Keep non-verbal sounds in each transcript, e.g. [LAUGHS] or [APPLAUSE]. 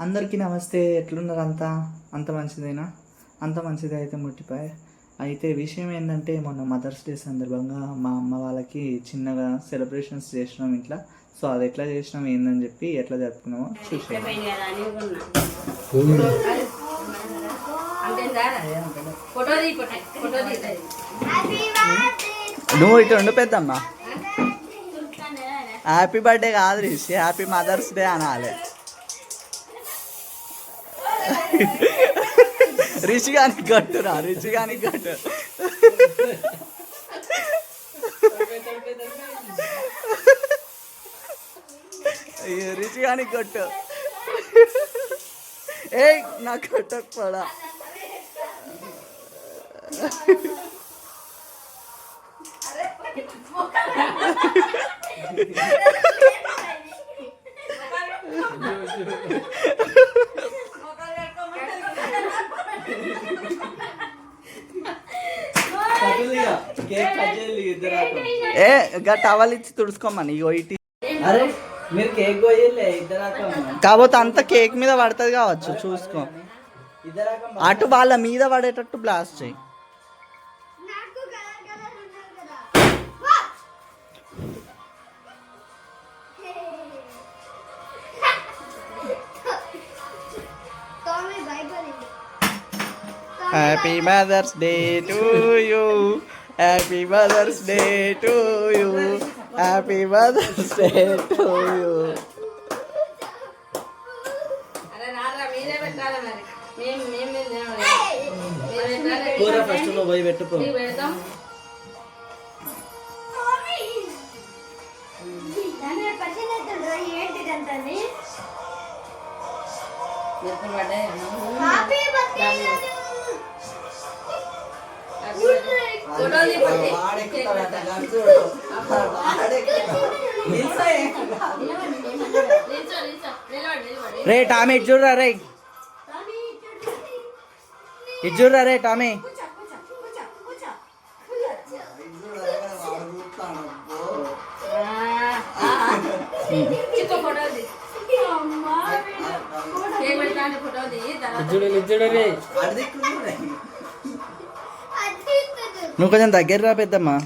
అందరికీ నమస్తే. ఎట్లున్నారు అంతా? అంత మంచిదేనా? అంత మంచిదే అయితే ముట్టిపాయ్. అయితే విషయం ఏంటంటే మొన్న మదర్స్ డే సందర్భంగా మా అమ్మ వాళ్ళకి చిన్నగా సెలబ్రేషన్స్ చేసినాం ఇంట్లో. సో అది ఎట్లా చేసినాం ఏందని చెప్పి ఎట్లా జరుపుకున్నామో తీ నువ్వు ఇటు ఉండు పెద్దమ్మా. హ్యాపీ బర్త్డే కాదు హ్యాపీ మదర్స్ డే అనాలి. ऋषिक आणि घट ना ऋषिक आणि घट ऋषिक आणि घट एक ना घटक पडा. ఏ టవల్ ఇచ్చి తుడుచుకోమని ఇగో ఇటు అరే మీరు కేక్ కోయలే ఇద్దరాకం. కాకపోతే అంత కేక్ మీద పడుతుంది కావచ్చు చూసుకో. అటు వాళ్ళ మీద పడేటట్టు బ్లాస్ట్ చేయి. నాకు కలర్ కలర్ ఉన్నారు కదా. టామీ భయపడింది happy mother's day to you happy mother's day to you happy mother's day to you. కూర ఫస్ట్ నువ్వు పోయి పెట్టుకో. రే టామీ ఇటు చూడరా రే. టామీ ఇటు చూడరా రే టామీ. కూర్చో కూర్చో నువ్వు కొంచెం దగ్గర రా పెద్దమ్మా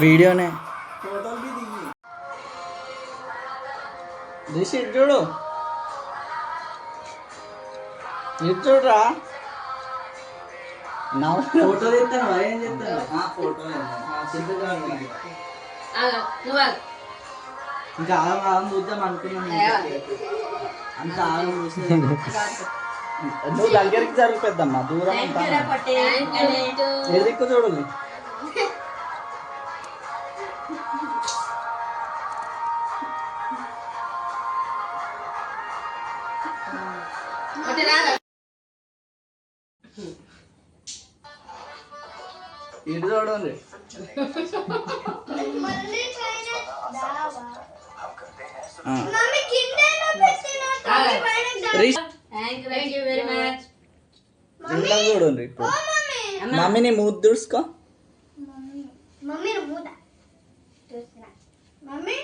వీడియోనే చూడు. ఇటు చూడరా. ఫోటో తీస్తాను ఏం చెప్తాను ఆ ఫోటోలు చింతగా ఆగు, నువ్వు. ఇంకా ఆగం ఆగం చూద్దాం అనుకున్నాను అంత ఆగం చూసి [LAUGHS] నువ్వు దగ్గరికి జరుగు పెద్దమ్మా దూరం ఉంటా. Thank you. ఏ దిక్కు చూడు. ఇటు చూడండి. मम्मी किंडर ना పెట్టే నా కాలి పైన thank you thank you very much mummy చూడండి ఇప్పుడు మమ్మీని మూత్ దుర్స్కో మమ్మీ మమ్మీ మూత దుర్స్కో మమ్మీ